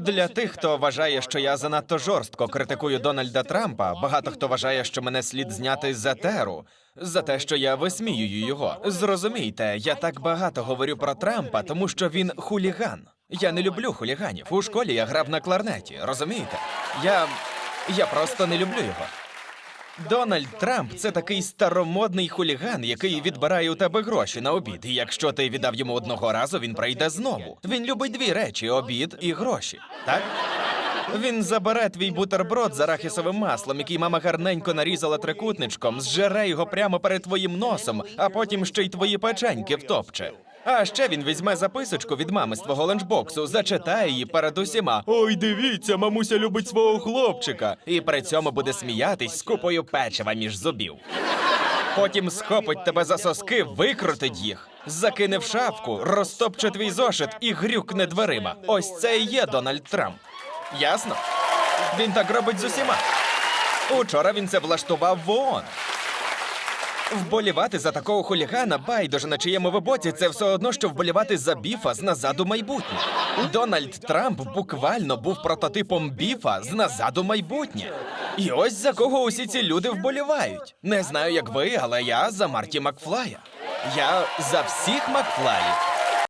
Для тих, хто вважає, що я занадто жорстко критикую Дональда Трампа, багато хто вважає, що мене слід зняти з етеру за те, що я висміюю його. Зрозумійте, я так багато говорю про Трампа, тому що він хуліган. Я не люблю хуліганів. У школі я грав на кларнеті, розумієте? Я. я просто не люблю його. Дональд Трамп це такий старомодний хуліган, який відбирає у тебе гроші на обід. І якщо ти віддав йому одного разу, він прийде знову. Він любить дві речі: обід і гроші. Так? Він забере твій бутерброд з арахісовим маслом, який мама гарненько нарізала трикутничком, зжере його прямо перед твоїм носом, а потім ще й твої печеньки втопче. А ще він візьме записочку від мами з твого ланчбоксу, зачитає її перед усіма. Ой, дивіться, мамуся любить свого хлопчика. І при цьому буде сміятись з купою печива між зубів. Потім схопить тебе за соски, викрутить їх, закине в шафку, розтопче твій зошит і грюкне дверима. Ось це і є Дональд Трамп. Ясно? Він так робить з усіма. Учора він це влаштував в ООН. Вболівати за такого хулігана, байдуже на чиєму ви боці, це все одно, що вболівати за біфа з назаду майбутнє. Дональд Трамп буквально був прототипом біфа з назаду майбутнє. І ось за кого усі ці люди вболівають. Не знаю, як ви, але я за Марті Макфлая. Я за всіх Макфлаїв.